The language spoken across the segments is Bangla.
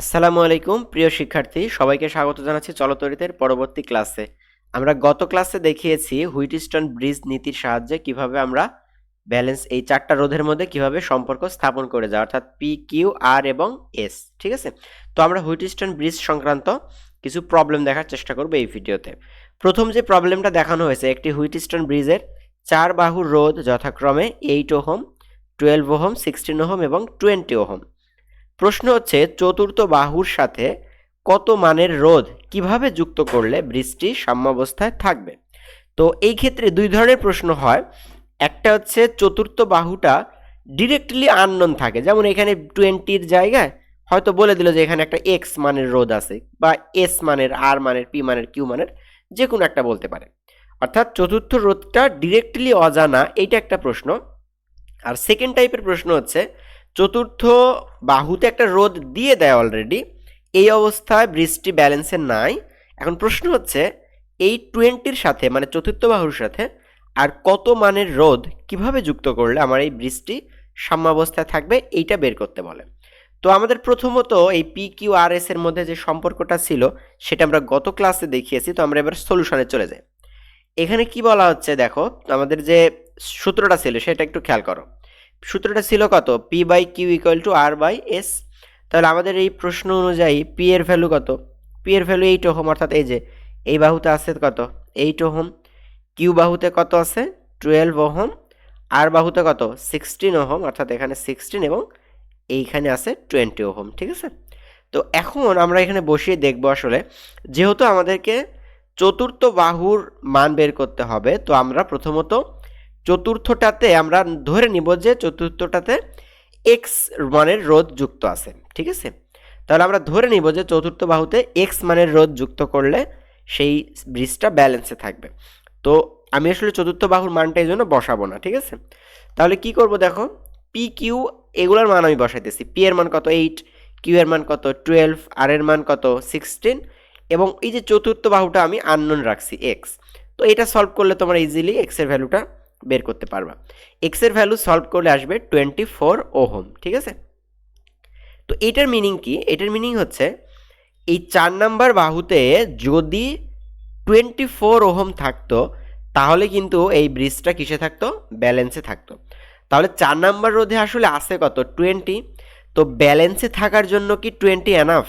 আসসালামু আলাইকুম, প্রিয় শিক্ষার্থী। সবাইকে স্বাগত জানাচ্ছি চলতরিতের পরবর্তী ক্লাসে। আমরা গত ক্লাসে দেখিয়েছি হুইটস্টোন ব্রিজ নীতির সাহায্যে কীভাবে আমরা ব্যালেন্স এই চারটা রোধের মধ্যে কীভাবে সম্পর্ক স্থাপন করে যায়, অর্থাৎ পি কিউ আর এবং এস ঠিক আছে? তো আমরা হুইটস্টোন ব্রিজ সংক্রান্ত কিছু প্রবলেম দেখার চেষ্টা করব এই ভিডিওতে। প্রথম যে প্রবলেমটা দেখানো হয়েছে, একটি হুইটস্টোন ব্রিজের চার বাহুর রোধ যথাক্রমে eight ohm twelve ohm sixteen ohm এবং টোয়েন্টি ওহম। প্রশ্ন হচ্ছে, চতুর্থ বাহুর সাথে কত মানের রোধ কীভাবে যুক্ত করলে বৃষ্টি সাম্যাবস্থায় থাকবে? তো এই ক্ষেত্রে দুই ধরনের প্রশ্ন হয়। একটা হচ্ছে, চতুর্থ বাহুটা ডিরেক্টলি আননোন থাকে। যেমন এখানে টোয়েন্টির জায়গায় হয়তো বলে দিল যে এখানে একটা এক্স মানের রোধ আছে বা এস মানের আর মানের পি মানের কিউ মানের, যে কোনো একটা বলতে পারে। অর্থাৎ চতুর্থ রোধটা ডিরেক্টলি অজানা, এইটা একটা প্রশ্ন। আর সেকেন্ড টাইপের প্রশ্ন হচ্ছে চতুর্থ বাহুতে একটা রোদ দিয়ে দেয় অলরেডি এই অবস্থায় বৃষ্টি ব্যালেন্সে নাই। এখন প্রশ্ন হচ্ছে, এই টোয়েন্টির সাথে মানে চতুর্থ বাহুর সাথে, আর কত মানের রোদ কীভাবে যুক্ত করলে আমার এই বৃষ্টি সাম্যাবস্থায় থাকবে, এইটা বের করতে বলে। তো আমাদের প্রথমত এই পি কিউ আর এস এর মধ্যে যে সম্পর্কটা ছিল, সেটা আমরা গত ক্লাসে দেখিয়েছি, তো আমরা এবার সলিউশনে চলে যাই। এখানে কি বলা হচ্ছে দেখো, আমাদের যে সূত্রটা ছিল, সেটা একটু খেয়াল করো। সূত্রটা ছিল কত? P by Q equal to R by S তাহলে আমাদের এই প্রশ্ন অনুযায়ী পি এর ভ্যালু কত? পি এর ভ্যালু এইট ওহম, অর্থাৎ এই যে, এই বাহুতে আছে কত? Eight ohm. কিউ বাহুতে কত আছে? Twelve ohm. আর বাহুতে কত? সিক্সটিন ওহম, অর্থাৎ এখানে সিক্সটিন এবং এইখানে আছে টোয়েন্টি ওহম, ঠিক আছে? তো এখন আমরা এখানে বসিয়ে দেখব আসলে, যেহেতু আমাদেরকে চতুর্থ বাহুর মান বের করতে হবে, তো আমরা প্রথমত চতুর্থটাতে আমরা ধরে নিব যে চতুর্থটাতে এক্স মানের রোধ যুক্ত আছে, ঠিক আছে? তাহলে আমরা ধরে নিব যে চতুর্থ বাহুতে এক্স মানের রোধ যুক্ত করলে সেই ব্রিজটা ব্যালেন্সে থাকবে। তো আমি আসলে চতুর্থ বাহুর মানটা এই জন্য বসাবো না, ঠিক আছে? তাহলে কি করব দেখো? পি কিউ এগুলোর মান আমি বসাইতেছি। পি এর মান কত এইট কিউ এর মান কত টুয়েলভ আর এর মান কত সিক্সটিন এবং এই যে চতুর্থ বাহুটা আমি আননোন রাখছি এক্স তো এটা সলভ করলে তোমরা ইজিলি এক্সের ভ্যালুটা বের করতে পারবা। এক্সের ভ্যালু সলভ করলে আসবে টোয়েন্টি ফোর ওহম, ঠিক আছে? তো এটার মিনিং কি? এটার মিনিং হচ্ছে এই চার নাম্বার বাহুতে যদি টোয়েন্টি ফোর ওহম থাকতো, তাহলে কিন্তু এই ব্রিজটা কিসে থাকতো? ব্যালেন্সে থাকতো। তাহলে চার নাম্বার রোধে আসলে আছে কত? টোয়েন্টি তো ব্যালেন্সে থাকার জন্য কি টোয়েন্টি এনাফ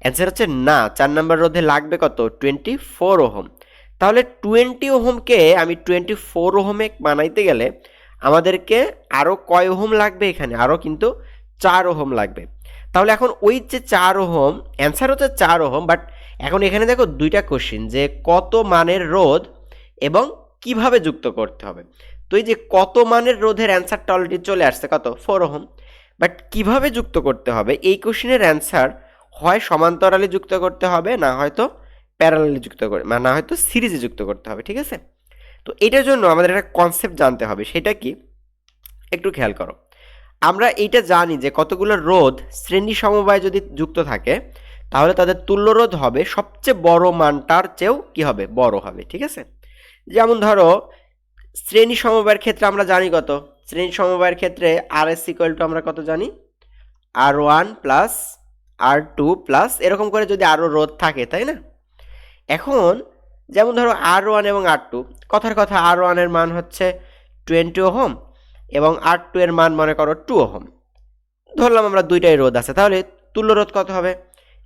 অ্যান্সার হচ্ছে না। চার নাম্বার রোধে লাগবে কত? Twenty four ohm. তাহলে টোয়েন্টি ওহমকে আমি টোয়েন্টি ফোর ওহমে বানাইতে গেলে আমাদেরকে আরও কয় ওহম লাগবে এখানে? আরও কিন্তু চার ওহম লাগবে। তাহলে এখন ওই যে চার ওহম অ্যান্সার হচ্ছে চার ওহম বাট এখন এখানে দেখো দুইটা কোশ্চিন যে কত মানের রোধ এবং কীভাবে যুক্ত করতে হবে। তো এই যে কত মানের রোধের অ্যান্সারটা অলরেডি চলে আসছে, কত? Four ohm. বাট কীভাবে যুক্ত করতে হবে? এই কোশ্চিনের অ্যান্সার হয় সমান্তরালে যুক্ত করতে হবে, না হয়তো প্যারালালি যুক্ত করে মানে না হয়তো সিরিজে যুক্ত করতে হবে, ঠিক আছে? তো এটার জন্য আমাদের একটা কনসেপ্ট জানতে হবে, সেটা কি? একটু খেয়াল করো। আমরা এইটা জানি যে কতগুলো রোধ শ্রেণি সমবায় যদি যুক্ত থাকে, তাহলে তাদের তুল্য রোধ হবে, সবচেয়ে বড় মানটার চেয়েও কি হবে? বড় হবে, ঠিক আছে? যেমন ধরো, শ্রেণি সমবায়ের ক্ষেত্রে আমরা জানি কত? শ্রেণি সমবায়ের ক্ষেত্রে আর এস ইকুয়াল টু আমরা কত জানি? R one plus R two plus এরকম করে যদি আরও রোধ থাকে, তাই না? এখন যেমন ধরো আর ওয়ান এবং আর টু কথার কথা আর ওয়ানের মান হচ্ছে টোয়েন্টি ওহম এবং আর টু এর মান মনে করো টু ওহম। ধরলাম আমরা দুইটাই রোধ আছে, তাহলে তুল্য রোধ কত হবে?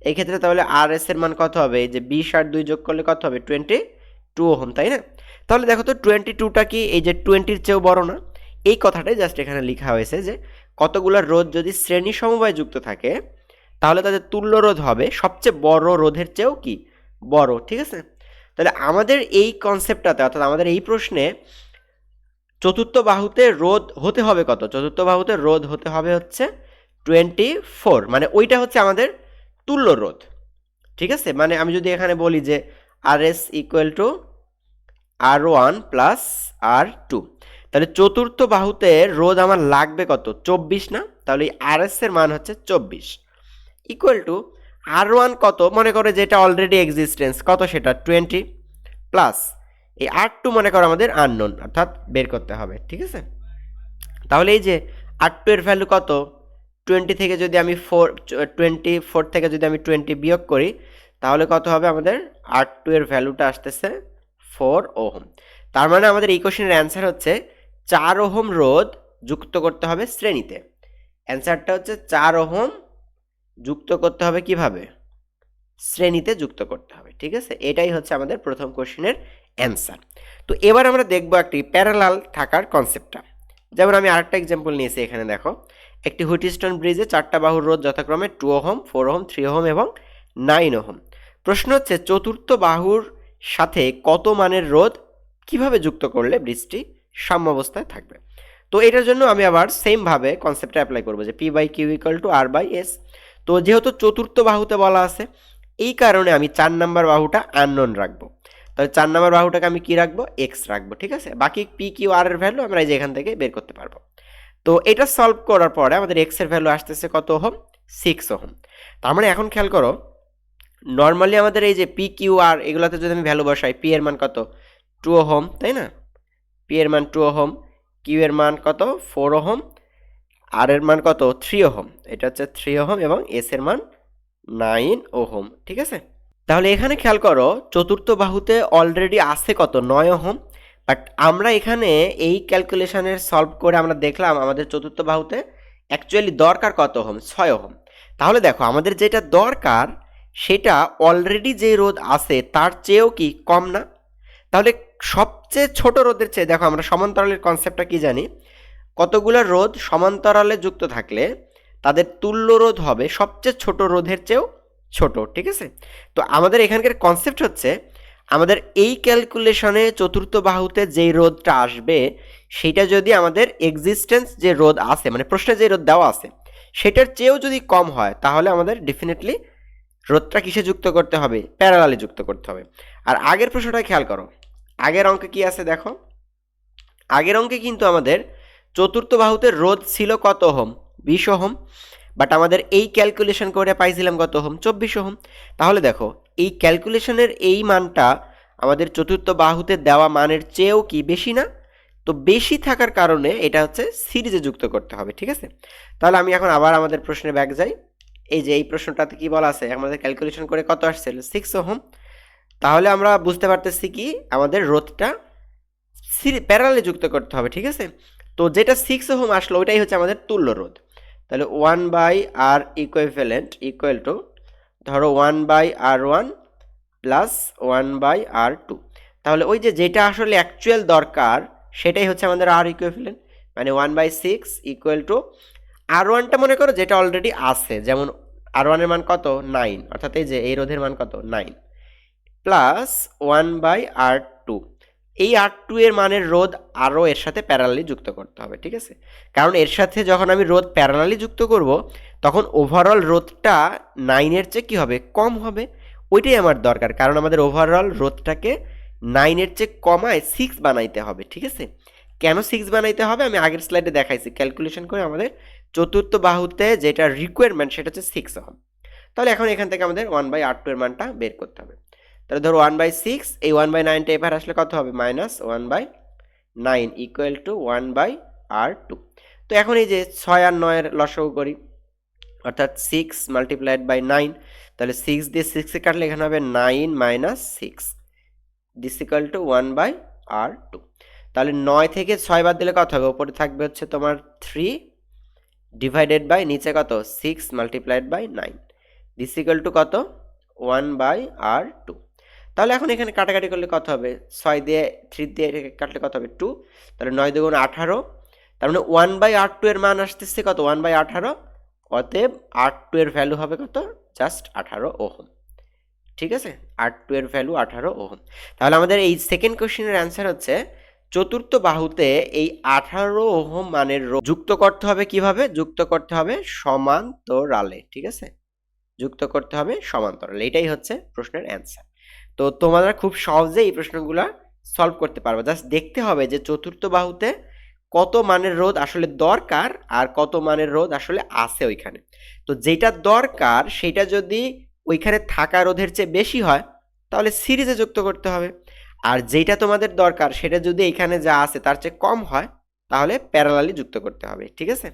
এই ক্ষেত্রে তাহলে আর এস এর মান কত হবে? এই যে বিশ আর দুই যোগ করলে কত হবে? টোয়েন্টি টু ওহম, তাই না? তাহলে দেখো তো টোয়েন্টি টুটা কি এই যে টোয়েন্টির চেয়েও বড় না? এই কথাটাই জাস্ট এখানে লেখা হয়েছে যে কতগুলো রোধ যদি শ্রেণি সমবায় যুক্ত থাকে, তাহলে তাদের তুল্য রোধ হবে। সবচেয়ে বড় রোধের চেয়েও কি? বড়, ঠিক আছে? তাহলে আমাদের এই কনসেপ্টটাতে অর্থাৎ আমাদের এই প্রশ্নে চতুর্থ বাহুতে রোধ হতে হবে কত? চতুর্থ বাহুতে রোধ হতে হবে হচ্ছে টোয়েন্টি ফোর মানে ওইটা হচ্ছে আমাদের তুল্য রোধ, ঠিক আছে? মানে আমি যদি এখানে বলি যে R S equal to R one plus R two তাহলে চতুর্থ বাহুতে রোদ আমার লাগবে কত? চব্বিশ না? তাহলে আর এস এর মান হচ্ছে চব্বিশ ইকুয়াল টু আর ওয়ান কত? মনে করো যেটা অলরেডি এক্সিস্টেন্স কত সেটা? টোয়েন্টি প্লাস এই আর টু মনে করো আমাদের আননোন অর্থাৎ বের করতে হবে, ঠিক আছে? তাহলে এই যে আর টু এর ভ্যালু কত? টোয়েন্টি থেকে যদি আমি ফোর টোয়েন্টি ফোর থেকে যদি আমি টোয়েন্টি বিয়োগ করি, তাহলে কত হবে আমাদের? আর টু এর ভ্যালুটা আসতেছে ফোর ওহম। তার মানে আমাদের এই কোশ্চেনের অ্যান্সার হচ্ছে চার ওহম রোধ যুক্ত করতে হবে শ্রেণীতে। অ্যান্সারটা হচ্ছে চার ওহম যুক্ত করতে হবে কীভাবে? শ্রেণীতে যুক্ত করতে হবে, ঠিক আছে? এটাই হচ্ছে আমাদের প্রথম কোশ্চেনের অ্যান্সার তো এবার আমরা দেখব একটি প্যারালাল থাকার কনসেপ্টটা যেমন আমি আরেকটা এক্সাম্পল নিয়েছি এখানে, দেখো। একটি হুইটিস্টন ব্রিজে চারটা বাহুর রোধ যথাক্রমে two ohm four ohm three ohm এবং নাইন ওহম। প্রশ্ন হচ্ছে, চতুর্থ বাহুর সাথে কত মানের রোধ কীভাবে যুক্ত করলে ব্রিজটি সাম্যাবস্থায় থাকবে? তো এটার জন্য আমি আবার সেমভাবে কনসেপ্টটা অ্যাপ্লাই করব যে P by Q equal to R by S তো যেহেতু চতুর্থ বাহুতে বলা আছে, এই কারণে আমি চার নাম্বার বাহুটা আননোন রাখব। তাহলে চার নাম্বার বাহুটাকে আমি কি রাখব? এক্স রাখব, ঠিক আছে? বাকি পি কিউ আর এর ভ্যালু আমরা এই যে এখান থেকে বের করতে পারব। তো এটা সলভ করার পরে আমাদের এক্সের ভ্যালু আসতেছে কত ওহম? Six ohm. তার মানে এখন খেয়াল করো নর্মালি আমাদের এই যে পি কিউ আর এগুলোতে যদি আমি ভ্যালু বসাই পি এর মান কত? টু ওহম, তাই না? পি এর মান টু ওহম কিউ এর মান কত? Four ohm. আর এর মান কত? Three ohm. এটা হচ্ছে থ্রি ওহম এবং এস এর মান নাইন ওহম। ঠিক আছে? তাহলে এখানে খেয়াল করো, চতুর্থ বাহুতে অলরেডি আছে কত? নয় ওহম। বাট আমরা এখানে এই ক্যালকুলেশনের সলভ করে আমরা দেখলাম আমাদের চতুর্থ বাহুতে অ্যাকচুয়ালি দরকার কত ওহম? ছয় ওহম। তাহলে দেখো, আমাদের যেটা দরকার, সেটা অলরেডি যে রোদ আছে, তার চেয়েও কি কম না? তাহলে সবচেয়ে ছোট রোদের চেয়ে, দেখো আমরা সমান্তরালের কনসেপ্টটা কি জানি? কতগুলো রোদ সমান্তরালে যুক্ত থাকলে তাদের তুল্য রোধ হবে সবচেয়ে ছোট রোধের চেয়েও ছোট, ঠিক আছে? তো আমাদের এখানকার কনসেপ্ট হচ্ছে, আমাদের এই ক্যালকুলেশনে চতুর্থ বাহুতে যেই রোধটা আসবে, সেটা যদি আমাদের এক্সিস্টেন্স যে রোধ আছে মানে প্রশ্নে যে রোধ দেওয়া আছে, সেটার চেয়েও যদি কম হয়, তাহলে আমাদের ডেফিনেটলি রোধটা কিসে যুক্ত করতে হবে? প্যারালালে যুক্ত করতে হবে। আর আগের প্রশ্নটা খেয়াল করো, আগের অঙ্কে কি আছে দেখো? আগের অঙ্কে কিন্তু আমাদের চতুর্থ বাহুতে রোধ ছিল কত ওহম? বিশ ওহম। বাট আমাদের এই ক্যালকুলেশন করে পাইছিলাম কত ওহম? চব্বিশ ওহম। তাহলে দেখো, এই ক্যালকুলেশনের এই মানটা আমাদের চতুর্থ বাহুতে দেওয়া মানের চেয়েও কি বেশি না? তো বেশি থাকার কারণে এটা হচ্ছে সিরিজে যুক্ত করতে হবে, ঠিক আছে? তাহলে আমি এখন আবার আমাদের প্রশ্নে ব্যাক যাই। এই যে এই প্রশ্নটাতে কি বলা আছে? আমাদের ক্যালকুলেশন করে কত আসছিল? Six ohm. তাহলে আমরা বুঝতে পারতেছি কি? আমাদের রোধটা প্যারালে যুক্ত করতে হবে, ঠিক আছে? তো যেটা সিক্স ওহম আসলো, ওইটাই হচ্ছে আমাদের তুল্য রোধ। তাহলে one by R equivalent equal to ধরো one by R one plus one by R two তাহলে ওই যে যেটা আসলে অ্যাকচুয়াল দরকার, সেটাই হচ্ছে আমাদের আর ইকুইভ্যালেন্ট মানে one by six equal to R ওয়ানটা মনে করো যেটা অলরেডি আছে, যেমন আর ওয়ানের মান কত? নাইন অর্থাৎ এই যে এই রোধের মান কত? Nine plus one by R এই আর টু এর মানের রোধ আরও এর সাথে প্যারালালি যুক্ত করতে হবে, ঠিক আছে? কারণ এর সাথে যখন আমি রোধ প্যারালালি যুক্ত করব, তখন ওভারঅল রোধটা নাইনের চেয়ে কী হবে? কম হবে। ওইটাই আমার দরকার, কারণ আমাদের ওভারঅল রোধটাকে নাইনের চেয়ে কমায় সিক্স বানাইতে হবে, ঠিক আছে? কেন সিক্স বানাইতে হবে? আমি আগের স্লাইডে দেখাইছি। ক্যালকুলেশন করে আমাদের চতুর্থ বাহুতে যেটা রিকোয়ারমেন্ট সেটা হচ্ছে সিক্স ওহম তাহলে এখন এখান থেকে আমাদের ওয়ান বাই আর টু এর মানটা বের করতে হবে। তাহলে ধরো ওয়ান বাই সিক্স এই ওয়ান বাই নাইনটা এবার আসলে কত হবে? Minus one by nine equal to one by R two তো এখন এই যে ছয় আর নয়ের লসও করি, অর্থাৎ সিক্স মাল্টিপ্লাইড বাই নাইন তাহলে সিক্স দিয়ে সিক্সে কাটলে এখানে হবে nine minus six this equal to one by R two তাহলে নয় থেকে ছয় বাদ দিলে কত হবে? ওপরে থাকবে হচ্ছে তোমার থ্রি ডিভাইডেড বাই নিচে কত? Six multiplied by nine this equal to কত? ওয়ান বাই আর টু তাহলে এখন এখানে কাটাকাটি করলে কত হবে? ছয় দিয়ে, থ্রি দিয়ে কাটলে কত হবে? টু তাহলে নয় দুগুণ আঠারো, তার মানে ওয়ান বাই আর টু এর মান আসতেছে কত? ওয়ান বাই আঠারো, অতএব আর টু এর ভ্যালু হবে কত? জাস্ট আঠারো ওহম। ঠিক আছে? আর টু এর ভ্যালু আঠারো ওহম। তাহলে আমাদের এই সেকেন্ড কোশ্চেনের অ্যান্সার হচ্ছে, চতুর্থ বাহুতে এই আঠারো ওহম মানের যুক্ত করতে হবে কীভাবে? যুক্ত করতে হবে সমান্তরালে। ঠিক আছে? যুক্ত করতে হবে সমান্তরালে। এটাই হচ্ছে প্রশ্নের অ্যান্সার তো তোমরা খুব সহজে এই প্রশ্নগুলো সলভ করতে পারবে। জাস্ট দেখতে হবে যে চতুর্থ বাহুতে কত মানের রোদ আসলে দরকার আর কত মানের রোদ আসলে আছে ওইখানে। তো যেটা দরকার সেটা যদি ওইখানে থাকা রোধের চেয়ে বেশি হয়, তাহলে সিরিজে যুক্ত করতে হবে। আর যেটা তোমাদের দরকার সেটা যদি এখানে যা আছে তার চেয়ে কম হয়, তাহলে প্যারালালি যুক্ত করতে হবে, ঠিক আছে?